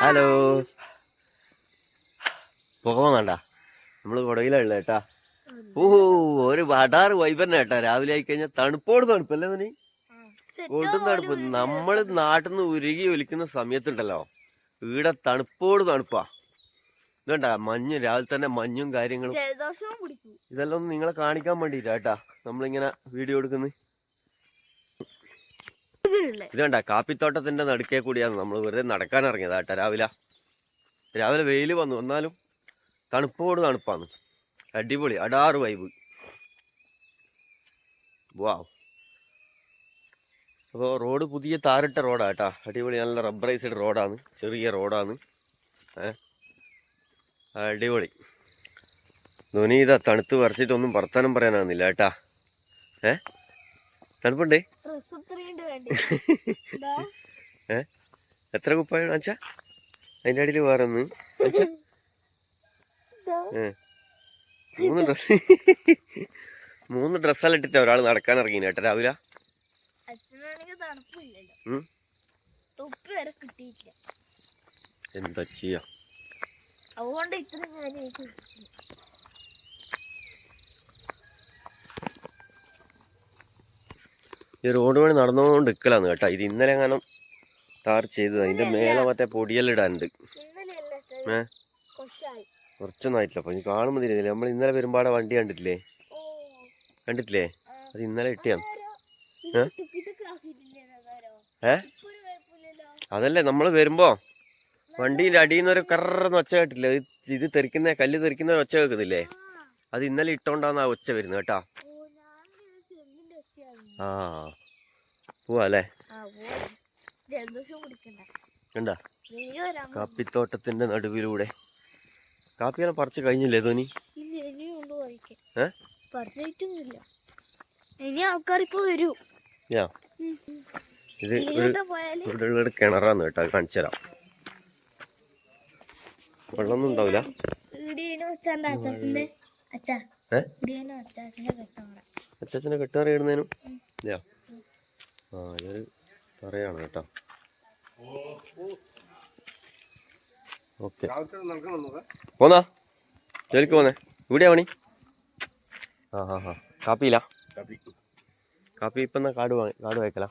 Hello പോകണ്ട നമ്മൾ കൊടയിലുള്ള കേട്ടാ ഓ ഒരു വടാറ് വൈബന്നെ കേട്ടാ രാവിലെ ആയി കഴിഞ്ഞാൽ തണുപ്പോട് തണുപ്പല്ലേ നീ ഒട്ടും തണുപ്പ്. നമ്മൾ നാട്ടിൽ നിന്ന് ഉരുകി ഒലിക്കുന്ന സമയത്തുണ്ടല്ലോ. ഇവിടെ തണുപ്പോട് തണുപ്പാ. ഇതുണ്ട മഞ്ഞ് രാവിലെ തന്നെ മഞ്ഞും കാര്യങ്ങളും ഇതെല്ലാം നിങ്ങളെ കാണിക്കാൻ വേണ്ടിട്ടാ നമ്മളിങ്ങനെ വീഡിയോ എടുക്കുന്നത് ഇത് കണ്ട കാപ്പിത്തോട്ടത്തിന്റെ നടുക്കേ കൂടിയാണ് നമ്മൾ വെറുതെ നടക്കാൻ ഇറങ്ങിയത് കേട്ടോ രാവിലെ. രാവിലെ വെയിൽ വന്നു. എന്നാലും തണുപ്പോട് തണുപ്പാണ്. അടിപൊളി അടാറ് വൈബ് വാവ്. അപ്പോൾ റോഡ് പുതിയ താറിട്ട റോഡാണ് കേട്ടോ. അടിപൊളി നല്ല റബ്ബറൈസ്ഡ് റോഡാണ്. ചെറിയ റോഡാണ്. അടിപൊളി. ധോനി ഇതാ തണുത്ത് വരച്ചിട്ടൊന്നും വർത്താനം പറയാനാകുന്നില്ല കേട്ടാ. ഏ? തണുപ്പുണ്ടേ? ഇതാ. എത്ര കുപ്പായാണ് അച്ഛാ അതിന്റെ അടിയിൽ വേറെ ഒന്ന് അച്ഛാ മൂന്ന് ഡ്രസ് മൂന്ന് ഡ്രസ്സെല്ലാം ഇട്ടിട്ട് ഒരാൾ നടക്കാൻ ഇറങ്ങി കേട്ടോ രാവിലെ. എന്താ ചെയ്യാ? അതുകൊണ്ട് ഇത്ര ഞാൻ എനിക്ക് ഈ റോഡ് പണി നടന്നുകൊണ്ട് നിൽക്കലാന്ന് കേട്ടോ. ഇത് ഇന്നലെ എങ്ങാനും ടാർ ചെയ്തത്. അതിന്റെ മേലെ മറ്റേ പൊടിയലിടാനുണ്ട് ഏ? കുറച്ചൊന്നും ആയിട്ടില്ല അപ്പൊ ഇനി കാണുമ്പോൾ തിരിയുന്നില്ല നമ്മൾ ഇന്നലെ പെരുമ്പാടെ വണ്ടി കണ്ടിട്ടില്ലേ? കണ്ടിട്ടില്ലേ? അത് ഇന്നലെ ഇട്ടിയാണ് ഏ? അതല്ലേ നമ്മൾ വരുമ്പോ വണ്ടിയിൽ അടിയിൽ കറന്ന് ഒച്ച കേട്ടില്ലേ ഇത് ഇത് തെറിക്കുന്ന കല്ല് തെറിക്കുന്ന ഒച്ച കേൾക്കുന്നില്ലേ? അത് ഇന്നലെ ഇട്ടോണ്ടാന്ന് ആ ഒച്ച വരുന്നത് കേട്ടാ ഓ, ഞാൻ വിചാരിച്ചു എന്തിന്റെ ഒച്ചയാണെന്ന്. ആ. പോവാല്ലേ? കണ്ടാ? കാപ്പിത്തോട്ടത്തിന്റെ നടുവിലൂടെ. കാപ്പിയെല്ലാം പറിച്ച് കഴിഞ്ഞില്ലേ ധോനി? ഇത് ഇവിടെ കിണറാന്ന് കേട്ടോ കാണിച്ചു തരാം. വെള്ളമൊന്നും ഉണ്ടാവില്ല. ഇടിയനും അച്ഛന്റെ അച്ചാച്ചന്റെ അച്ഛാ ഏ? ഇടിയനും അച്ചാച്ചന്റെ കെട്ടോടെ അച്ചാച്ചനെ കെട്ടാറി ഇടുന്നതിനും യാ ആ ഇതൊരു പറയാണ് കേട്ടോ. ഓക്കെ. പോന്നാ? ജോലിക്ക് പോന്നേ. ഇവിടെയാ പണി? ആ ഹാ ഹാ കാപ്പിയില്ല കാപ്പി. ഇപ്പം എന്നാ കാട് വാങ്ങി കാട് വായിക്കല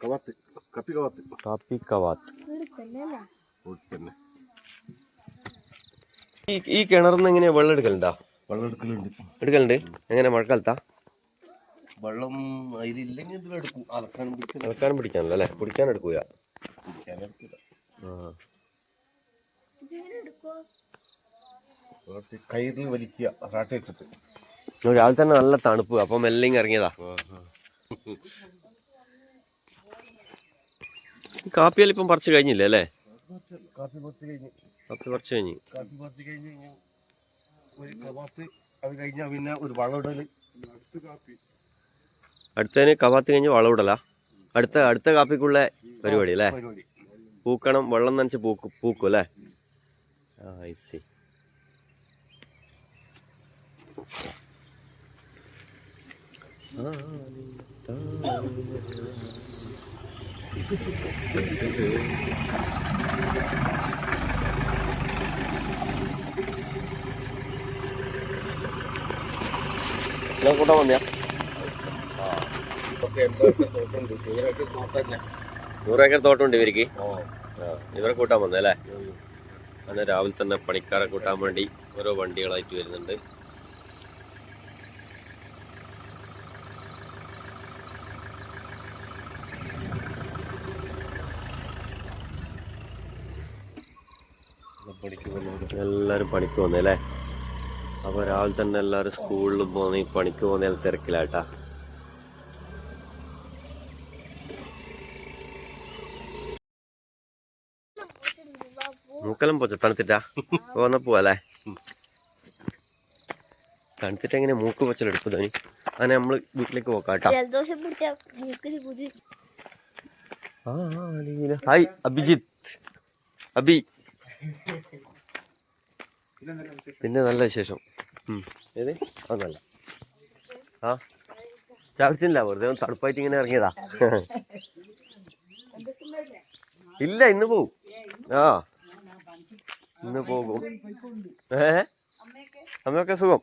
കവാത്ത്. കപ്പി കവാത്ത്. കാപ്പി കവാത്ത്. തന്നെ ഈ കിണറിന്ന് എങ്ങനെയാ വെള്ളം എടുക്കലുണ്ടാ? വെള്ളം എടുക്കലുണ്ട്? എടുക്കലുണ്ട് എങ്ങനെ മഴക്കാലത്താ? വെള്ളം അതിലില്ലെങ്കിൽ ഇതിലെടുക്കും അലക്കാനും പിടിക്കാനും ഇറക്കാനും പിടിക്കാനല്ലോ അല്ലേ? കുടിക്കാൻ എടുക്കൂല. കയറിൽ വലിക്കുക റാട്ടി ഇട്ടിട്ട്. രാവിലെ തന്നെ നല്ല തണുപ്പ് അപ്പൊ മെല്ലിങ് ഇറങ്ങിയതാ. ഈ കാപ്പിയെല്ലാം ഇപ്പം പറിച്ചു കഴിഞ്ഞില്ലേ അല്ലേ? കാപ്പി പറിച്ചു കഴിഞ്ഞു. കാപ്പി പറിച്ചു കഴിഞ്ഞു. കാപ്പി പറിച്ചു കഴിഞ്ഞ് ഒരു കവാത്ത് അത് കഴിഞ്ഞാൽ പിന്നെ ഒരു വളം അടുത്ത കാപ്പി. അടുത്തതിന് കവാത്ത് കഴിഞ്ഞ് വളമിടല. അടുത്ത അടുത്ത കാപ്പിക്കുള്ള പരിപാടി അല്ലേ? പൂക്കണം വെള്ളം നനച്ച് പൂക്കും പൂക്കും അല്ലേ? ആ ഐ സി കൂട്ടാൻ വന്നയാ. തന്നെ നൂറേക്കർ തോട്ടമുണ്ട് ഇവർക്ക്. ഇവരെ കൂട്ടാൻ വന്നേ അല്ലേ? അങ്ങനെ രാവിലെ തന്നെ പണിക്കാരെ കൂട്ടാൻ വേണ്ടി ഓരോ വണ്ടികളായിട്ട് വരുന്നുണ്ട്. എല്ലാവരും പണിക്ക് വന്നേ അല്ലേ? അപ്പോൾ രാവിലെ തന്നെ എല്ലാവരും സ്കൂളിൽ പോകുന്ന പണിക്ക് പോകുന്ന തിരക്കിലാട്ടാ. മൂക്കെല്ലാം പോച്ച തണുത്തിട്ടാ? പോന്ന പോവല്ലേ? തണുത്തിട്ട് എങ്ങനെ മൂക്ക് പൊച്ചലെടുക്കും ധോനി അങ്ങനെ നമ്മൾ വീട്ടിലേക്ക് പോക്കാട്ടോ. ഹായ് അഭിജിത്ത്. അഭി പിന്നെ നല്ല വിശേഷം. ഏത്? ഒന്നല്ല ആ. ആവശ്യമില്ല വെറുതെ ഒന്ന് തണുപ്പായിട്ട് ഇങ്ങനെ ഇറങ്ങിയതാ. ഇല്ല ഇന്ന് പോവും. ആ. ഇന്ന് പോകും. ഏ? അമ്മയൊക്കെ സുഖം.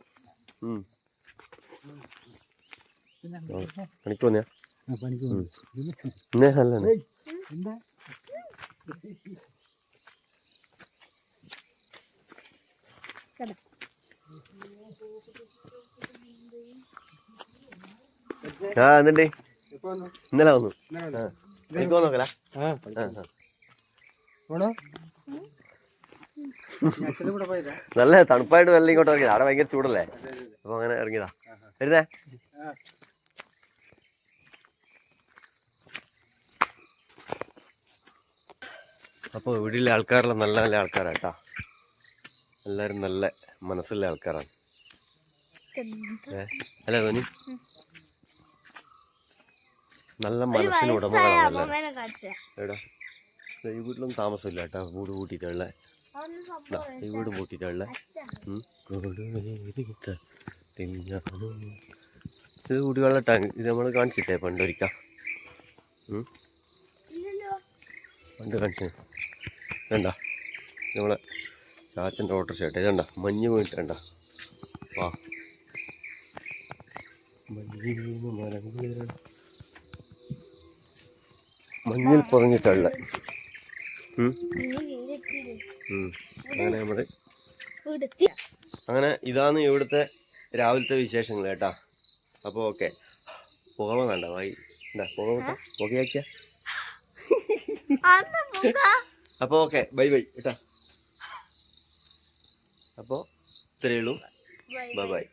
പണിക്ക് പോന്നെയാ? നല്ലതാണ്. ആ എന്നിട്ട് ഇന്നലെ വന്നു. ആ. നോക്കല. നല്ല തണുപ്പായിട്ട് നല്ല ഇങ്ങോട്ട് ഇറങ്ങിയത്. അവിടെ ഭയങ്കര ചൂടല്ലേ? അപ്പൊ അങ്ങനെ ഇറങ്ങിയതാ. വരുന്നേ. അപ്പോൾ ഇവിടെയുള്ള ആൾക്കാരെല്ലാം നല്ല നല്ല ആൾക്കാരാട്ടാ എല്ലാവരും നല്ല മനസ്സുള്ള ആൾക്കാരാണ്. അല്ല ധോനി നല്ല മനസ്സിന് ഉടമകളാണ് എടാ ഈ വീട്ടിലൊന്നും താമസമില്ല കേട്ടോ. വീട് കൂട്ടിയിട്ടുള്ള ഈ വീട് കൂട്ടിയിട്ടുള്ള ഇത് കുടിവെള്ള ടാങ്ക്. ഇത് നമ്മൾ കാണിച്ചിട്ടേ പണ്ടൊരിക്കാം. പണ്ട് കാണിച്ചു. വേണ്ട നമ്മളെ ചാച്ചന്റെ ഓട്ടർ ചേട്ടാ ഇതണ്ട മഞ്ഞ് പോയിട്ടണ്ട വാ. മഞ്ഞിൽ മരങ്ങൾ മഞ്ഞിൽ ഉം. അങ്ങനെ നമ്മൾ വീടെത്തി അങ്ങനെ ഇതാണ് ഇവിടുത്തെ രാവിലത്തെ വിശേഷങ്ങൾ കേട്ടാ. അപ്പോൾ ഓക്കെ. പുകമ കണ്ട വായി. എന്താ പുക പുകയാക്കിയ. അന്ന് പോകാ. അപ്പോൾ ഓക്കെ ബൈ ബൈ. കേട്ടാ അപ്പോൾ ഇത്രയേ ഉള്ളൂ. Bye bye bye